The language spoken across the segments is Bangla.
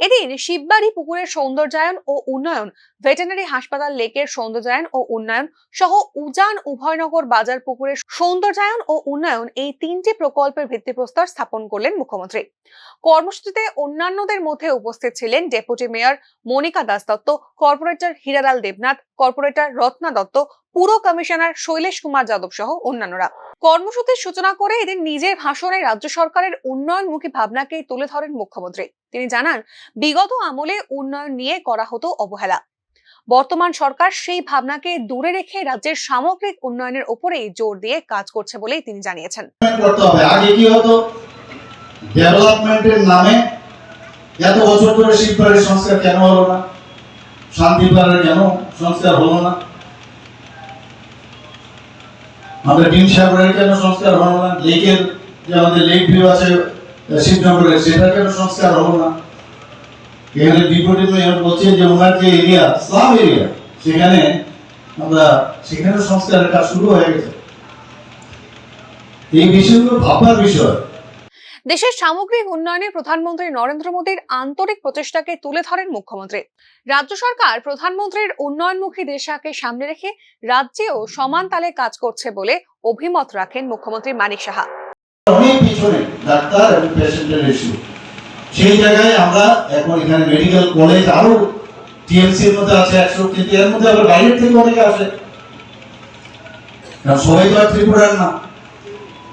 এদিন শিববাড়ি পুকুরের সৌন্দর্যায়ন ও উন্নয়ন ভেটেনারি হাসপাতাল লেকের সৌন্দর্যায়ন ও উন্নয়ন সহ উজান উভয়নগর বাজার পুকুরের সৌন্দর্যায়ন ও উন্নয়ন এই তিনটি প্রকল্পের ভিত্তিপ্রস্তর স্থাপন করলেন মুখ্যমন্ত্রী। কর্মসূচিতে অন্যান্যদের মধ্যে উপস্থিত ছিলেন deputy mayor Monika Das Dutta, corporator Hiralal Debnath, corporator Ratna Dutta, পুর কমিশনার শৈলেশ কুমার যাদব সহ অন্যান্যরা। কর্মসূচির সূচনা করে এদিন নিজের ভাষণে রাজ্য সরকারের উন্নয়নমুখী ভাবনাকে তুলে ধরেন মুখ্যমন্ত্রী। তিনি জানান, বিগত আমলে উন্নয়ন নিয়ে করা হতো অবহেলা। বর্তমান সরকার সেই ভাবনাকে দূরে রেখে রাজ্যের সামগ্রিক উন্নয়নের উপরেই জোর দিয়ে কাজ করছে বলেই তিনি জানিয়েছেন। আগে কি হতো? ডেভেলপমেন্টের নামে এত বছর ধরে শিববাড়ির সংস্কার কেন হলো না? শান্তিপাড়ার কেন সংস্কার হলো না? আমাদের ডিম সাগরের কেন সংস্কার হলো না? লেকের যে আমাদের লেক ভিউ আছে কেন সংস্কার না? এখানে বলছে যে ওনার যে এরিয়া স্লাম এরিয়া সেখানে আমরা সেখানে সংস্কারের কাজ শুরু হয়ে গেছে। এই বিষয়গুলো বিষয়। দেশের সামগ্রিক উন্নয়নে প্রধানমন্ত্রী নরেন্দ্র মোদীর আন্তরিক প্রচেষ্টাকে তুলে ধরেন মুখ্যমন্ত্রী। রাজ্য সরকার প্রধানমন্ত্রীর উন্নয়নমুখী দেশাকে সামনে রেখে রাজ্যেও সমান তালে কাজ করছে বলে অভিমত রাখেন মুখ্যমন্ত্রী মানিক সাহা। অনেক পিছনে, ডাক্তার এবং পেশেন্টের ইস্যু সেই জায়গায় আমরা এখন এখানে মেডিকেল কলেজ আরও টিএমসির মধ্যে আছে, একশো কিন্তু এর মধ্যে আবার বাইরের থেকে অনেকে আসে। সবাই তো আর ত্রিপুরার না।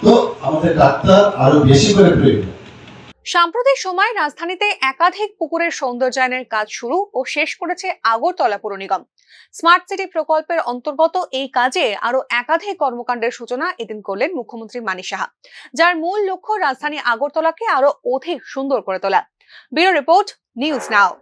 তো আমাদের ডাক্তার আরও বেশি করে প্রয়োজন সাম্প্রতিক সময় রাজধানীতে একাধিক পুকুরের সৌন্দর্যায়নের কাজ শুরু ও শেষ করেছে আগরতলা পুর নিগম। স্মার্ট সিটি প্রকল্পের অন্তর্গত এই কাজে আরও একাধিক কর্মকাণ্ডের সূচনা এদিন করলেন মুখ্যমন্ত্রী মানি সাহা, যার মূল লক্ষ্য রাজধানী আগরতলাকে আরও অধিক সুন্দর করে তোলা। Bureau report, News Now.